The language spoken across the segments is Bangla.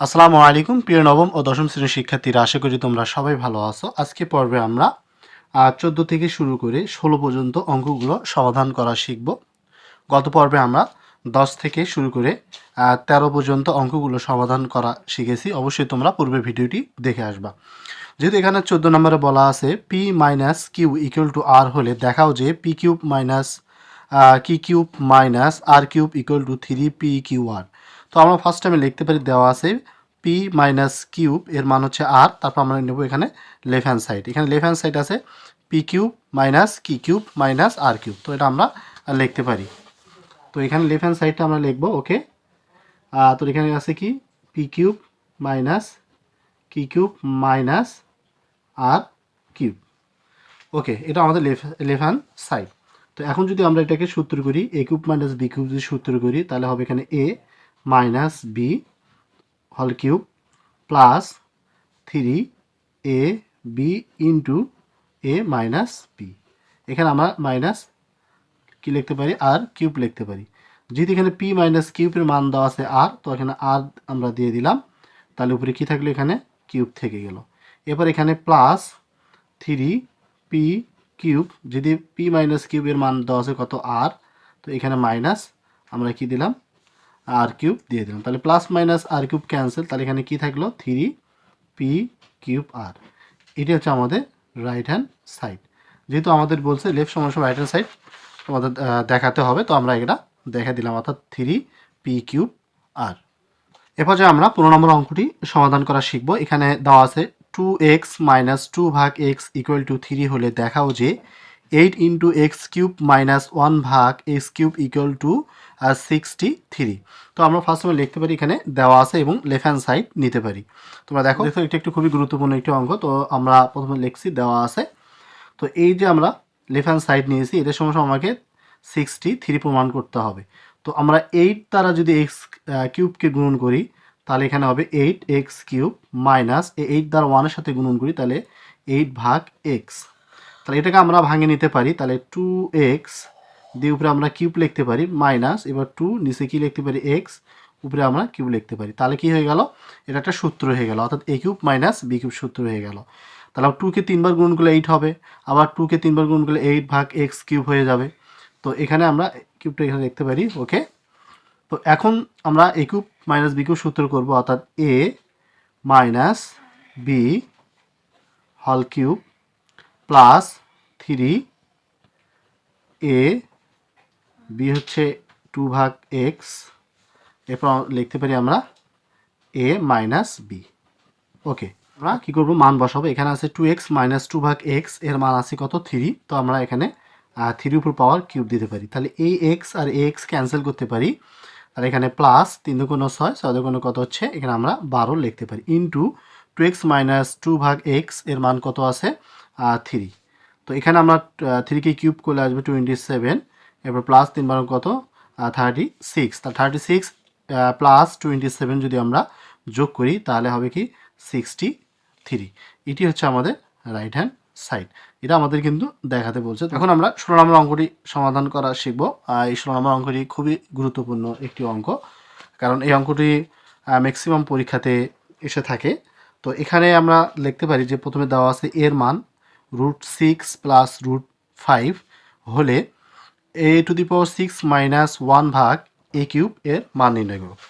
আসসালামু আলাইকুম প্রিয় নবম ও দশম শ্রেণির শিক্ষার্থীরা আশা করি তোমরা সবাই ভালো আছো। আজকে পর্বে আমরা চোদ্দ থেকে শুরু করে ষোলো পর্যন্ত অঙ্কগুলো সমাধান করা শিখব। গত পর্বে আমরা দশ থেকে শুরু করে আহ, তেরো পর্যন্ত অঙ্কগুলো সমাধান করা শিখেছি। অবশ্যই তোমরা পূর্বে ভিডিওটি দেখে আসবা। যেহেতু এখানে চোদ্দ নম্বরে বলা আছে P minus Q equal to R হলে দেখাও যে P cube minus Q cube minus R cube equal to three P Q R তো আমরা ফার্স্ট টাইমে লিখতে পারি দেওয়া আছে পি মাইনাস কিউব এর মান হচ্ছে আর তারপর আমরা নেব এখানে লেফট হ্যান্ড সাইড এখানে লেফট হ্যান্ড সাইড আছে P cube minus Q cube minus R cube তো এটা আমরা লিখতে পারি। তো এখানে লেফট হ্যান্ড সাইডটা আমরা লিখব ওকে তো এখানে আছে কি? P cube minus Q cube minus R cube okay এটা আমাদের লেফট লেফট হ্যান্ড সাইড তো এখন যদি আমরা এটাকে সূত্র করি A cube minus B cube যদি সূত্র করি, তাহলে হবে এখানে এ মাইনাস বি হল cube plus three A B into A minus B এখানে আমরা মাইনাস কি লিখতে পারি? আর কিউব লিখতে পারি। যেহেতু এখানে পি মাইনাস কিউবের মান দেওয়া আছে আর তো এখানে আর আমরা দিয়ে দিলাম। তাহলে উপরে কি থাকল? এখানে কিউব থেকে গেল। এবার এখানে প্লাস থ্রি পি কিউব যদি পি মাইনাস কিউবের মান দেওয়া আছে কত আর তো এখানে মাইনাস আমরা কি দিলাম? আর কিউব দিয়ে দিলাম। তাহলে plus minus R cube cancel তাহলে এখানে কি থাকল? থ্রি পি কিউব আর এটি হচ্ছে আমাদের রাইট হ্যান্ড সাইড যেহেতু আমাদের বলছে লেফট সমান রাইট হ্যান্ড সাইড আমাদের দেখাতে হবে। তো আমরা এটা দেখা দিলাম, অর্থাৎ থ্রি পি কিউব আর এরপর যে আমরা পনেরো নম্বর অঙ্কটি সমাধান করা শিখব, এখানে দেওয়া আছে টু এক্স মাইনাস টু ভাগ এক্স ইকুয়াল টু থ্রি হলে দেখাও যে eight into X cube minus one ভাগ X cube equal to sixty three তো আমরা ফার্স্ট সময় লিখতে পারি এখানে দেওয়া আছে এবং লেফট হ্যান্ড সাইড নিতে পারি। তোমরা দেখো দেখো, এটা একটু খুবই গুরুত্বপূর্ণ একটি অঙ্ক। তো আমরা প্রথমে লিখছি, দেওয়া আছে। তো এই যে আমরা লেফট হ্যান্ড সাইড নিয়েছি, এটার সময় আমাকে সিক্সটি থ্রি প্রমাণ করতে হবে। তো আমরা এইট দ্বারা যদি এক্স কিউবকে গুণন করি, তাহলে এখানে হবে eight X cube minus eight দ্বারা ওয়ানের সাথে গুণন করি, তাহলে এইট ভাগ এক্স তাহলে এটাকে আমরা ভাঙে নিতে পারি, তাহলে টু এক্স দিয়ে উপরে আমরা কিউব লিখতে পারি মাইনাস এবার টু নিচে কি লিখতে পারি এক্স উপরে আমরা কিউব লিখতে পারি। তাহলে কি হয়ে গেল? এটা একটা সূত্র হয়ে গেল, অর্থাৎ A cube minus B cube সূত্র হয়ে গেল। তাহলে টুকে তিনবার গুণ করলে এইট হবে, আবার টুকে তিনবার গুণ করলে এইট ভাগ এক্স কিউব হয়ে যাবে। তো এখানে আমরা কিউবটা এখানে দেখতে পারি ওকে তো এখন আমরা A cube minus B cube সূত্র করব, অর্থাৎ এ মাইনাস বি হল cube plus three, A, B হচ্ছে টু ভাগ এক্স, এরপর লিখতে পারি আমরা এ মাইনাস বি। ওকে, আমরা কী করব? মান বসাবো। এখানে আছে টু এক্স মাইনাস টু ভাগ এক্স, এর মান আছে কত? থ্রি। তো আমরা এখানে থ্রি উপর পাওয়ার কিউব দিতে পারি। তাহলে এই এক্স আর এ এক্স ক্যান্সেল করতে পারি। আর এখানে প্লাস তিন দুগুণ ছয় ছয় দুগুণ কত হচ্ছে? এখানে আমরা বারো লিখতে পারি। Into two X minus two ভাগ এক্স, এর মান কত আছে? থ্রি। তো এখানে আমরা থ্রি থ্রিকে কিউব করলে আসবে টোয়েন্টি সেভেন এরপর প্লাস তিন বার কত? থার্টি সিক্স তা thirty six plus twenty seven যদি আমরা যোগ করি, তাহলে হবে কি? সিক্সটি থ্রি এটি হচ্ছে আমাদের রাইট হ্যান্ড সাইড এটা আমাদের কিন্তু দেখাতে বলছে। এখন আমরা ষোলো নম্বর অঙ্কটি সমাধান করা শিখব। এই ষোলো নম্বর অঙ্কটি খুবই গুরুত্বপূর্ণ একটি অঙ্ক, কারণ এই অঙ্কটি ম্যাক্সিমাম পরীক্ষাতে এসে থাকে। তো এখানে আমরা লিখতে পারি যে প্রথমে দেওয়া আছে এর মান root six plus root five হলে A to the power six minus one ভাগ এ কিউব এর মান নির্ণয় করব।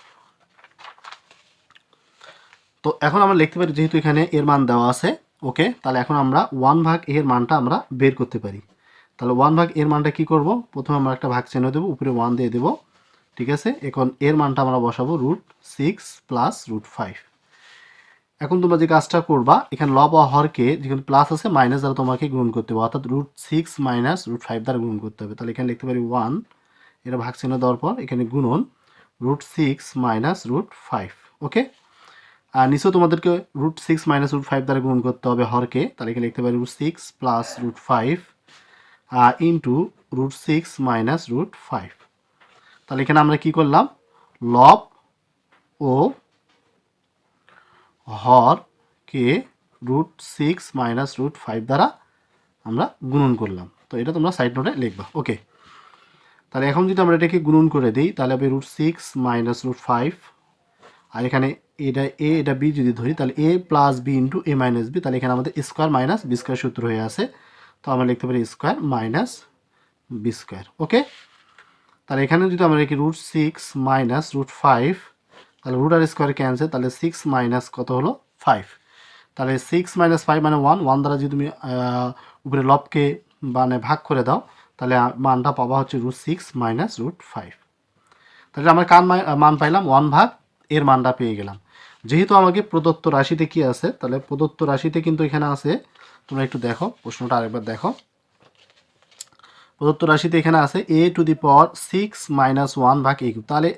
তো এখন আমরা লিখতে পারি, যেহেতু এখানে এর মান দেওয়া আছে ওকে তাহলে এখন আমরা ওয়ান ভাগ এর মানটা আমরা বের করতে পারি। তাহলে ওয়ান ভাগ এর মানটা কি করব? প্রথমে আমরা একটা ভাগ চিহ্ন দেবো, উপরে ওয়ান দিয়ে দেবো, ঠিক আছে? এখন এর মানটা আমরা বসাবো root six plus root five এখন তোমরা যে কাজটা করবা, এখানে লব ও হরকে যেখানে প্লাস আছে মাইনাস দ্বারা তোমাকে গুণ করতে হবে। অর্থাৎ root six minus root five দ্বারা গুণ করতে হবে। তাহলে এখানে লিখতে পারি ওয়ান এটা ভাগ চিহ্ন দেওয়ার পর এখানে গুণন root six minus root five okay আর নিচেও তোমাদেরকে root six minus root five দ্বারা গুণ করতে হবে হরকে তাহলে এখানে লিখতে পারি root six plus root five into root six minus root five তাহলে এখানে আমরা কি করলাম? লব ও হরকে root six minus root five দ্বারা আমরা গুণন করলাম। তো এটা তোমরা সাইড নোটে লিখবা। ওকে তাহলে এখন যদি আমরা এটাকে গুণন করে দিই, তাহলে হবে root six minus root five আর এখানে এটা এ এটা বি যদি ধরি, তাহলে A plus B into A minus B তাহলে এখানে আমাদের স্কোয়ার মাইনাস বি স্কোয়ার সূত্র হয়ে আছে। তো আমরা লিখতে পারি square minus B square okay তাহলে এখানে যদি আমরা লিখি root six minus root five তাহলে রুট আর স্কোয়ার ক্যান্সেল তাহলে সিক্স মাইনাস কত হলো? ফাইভ তাহলে সিক্স মাইনাস ফাইভ মানে ওয়ান ওয়ান দ্বারা যদি তুমি উপরে লবকে মানে ভাগ করে দাও, তাহলে মানটা পাবা হচ্ছে root six minus root five তাহলে আমরা কার মান- মান পাইলাম? ওয়ান ভাগ এর মানটা পেয়ে গেলাম। যেহেতু আমাকে প্রদত্ত রাশিতে কি আছে? তাহলে প্রদত্ত রাশিতে কিন্তু এখানে আছে, তোমরা একটু দেখো, প্রশ্নটা আরেকবার দেখো। প্রদত্ত রাশিতে এখানে আছে A to the power six minus one ভাগ এ কিউব তাহলে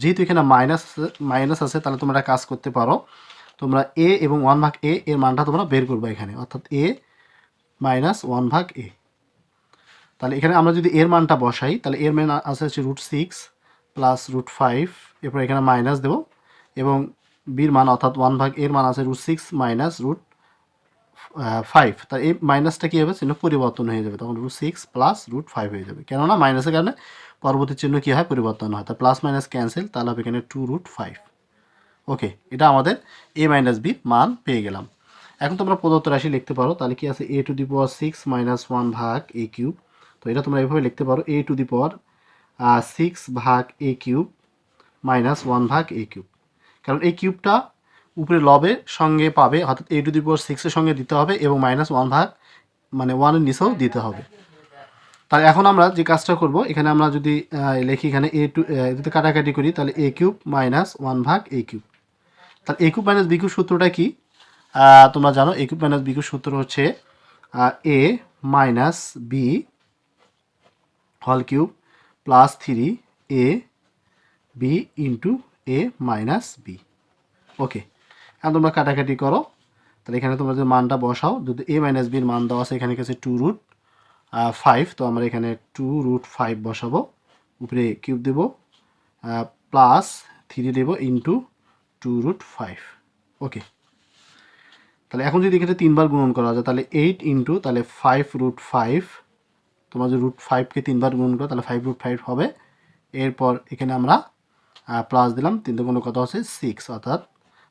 যেহেতু এখানে মাইনাস মাইনাস আছে, তাহলে তোমরা কাজ করতে পারো। তোমরা এ এবং ওয়ান ভাগ এ এর মানটা তোমরা বের করবে এখানে, অর্থাৎ এ মাইনাস ওয়ান ভাগ এ তাহলে এখানে আমরা যদি এর মানটা বসাই, তাহলে এর মান আছে হচ্ছে root six plus root five এরপর এখানে মাইনাস দেবো। এবং বির মান, অর্থাৎ ওয়ান ভাগ এর মান আছে root six minus root five তার এই মাইনাসটা কী হবে? চিহ্ন পরিবর্তন হয়ে যাবে। তখন root six plus root five হয়ে যাবে। কেননা মাইনাসের কারণে পরবর্তী চিহ্ন কী হয়? পরিবর্তন হয়। তা প্লাস মাইনাস ক্যান্সেল তাহলে হবে এখানে টু রুট ফাইভ ওকে এটা আমাদের এ মাইনাস বি মান পেয়ে গেলাম। এখন তোমরা প্রদত্ত রাশি লিখতে পারো। তাহলে কি আছে? A to the power six minus one ভাগ এ কিউব তো এটা তোমরা এভাবে লিখতে পারো। এ টু দি পাওয়ার সিক্স ভাগ এ কিউব মাইনাস ওয়ান ভাগ এ কিউব কারণ এই কিউবটা উপরে লবের সঙ্গে পাবে, অর্থাৎ এ টু দি পাওয়ার সিক্সের সঙ্গে দিতে হবে এবং মাইনাস ওয়ান ভাগ মানে ওয়ানের নিচেও দিতে হবে। তাহলে এখন আমরা যে কাজটা করব, এখানে আমরা যদি লিখি এখানে এ টু যদি কাটাকাটি করি, তাহলে এ কিউব মাইনাস ওয়ান ভাগ এ কিউব তাহলে A cube minus B cube সূত্রটা কি? তোমরা জানো A cube minus B cube সূত্র হচ্ছে এ মাইনাস বি হল cube plus three A B into A minus B okay এখন তোমরা কাটাকাটি করো। তাহলে এখানে তোমরা যদি মানটা বসাও, যদি এ মাইনাস বির মান দেওয়া আছে, এখানে কাছে টু রুট ফাইভ তো আমরা এখানে টু রুট ফাইভ বসাবো। উপরে কিউব দেবো প্লাস থ্রি দেবো into two root five okay তাহলে এখন যদি এখানে তিনবার গুণন করা যায়, তাহলে এইট ইন্টু তাহলে ফাইভ রুট ফাইভ তোমরা যদি রুট ফাইভকে তিনবার গুণন করো, তাহলে ফাইভ রুট ফাইভ হবে। এরপর এখানে আমরা প্লাস দিলাম তিন দুগুণ কথা আছে? সিক্স অর্থাৎ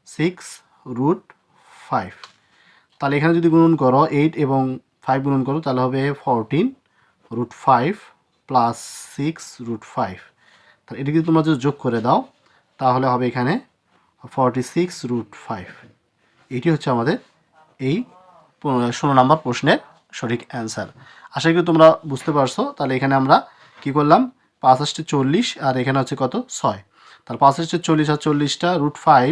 সিক্স রুট ফাইভ তাহলে এখানে যদি গুণন করো এইট এবং ফাইভ গুণন করো, তাহলে হবে fourteen root five plus six root five তাহলে এটা যদি তোমরা যদি যোগ করে দাও, তাহলে হবে এখানে ফর্টি সিক্স রুট ফাইভ এটি হচ্ছে আমাদের এই ষোলো নম্বর প্রশ্নের সঠিক অ্যান্সার আশা করি তোমরা বুঝতে পারছ। তাহলে এখানে আমরা কি করলাম? পাঁচ চল্লিশ আর এখানে হচ্ছে কত? ছয়। তাহলে পাঁচ চল্লিশ আর চল্লিশটা রুট ফাইভ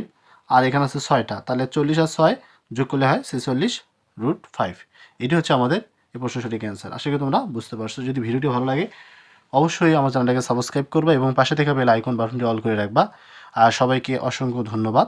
আর এখানে আছে ছয়টা। তাহলে চল্লিশ আর ছয় যোগ করলে হয় ছেচল্লিশ রুট ফাইভ এটি হচ্ছে আমাদের এই প্রশ্ন সঠিক অ্যান্সার আশা করি তোমরা বুঝতে পারছ। যদি ভিডিওটি ভালো লাগে, অবশ্যই আমার চ্যানেলটাকে সাবস্ক্রাইব করবে এবং পাশে থেকে বেল আইকন বাটনটি অল করে রাখবা। আর সবাইকে অসংখ্য ধন্যবাদ।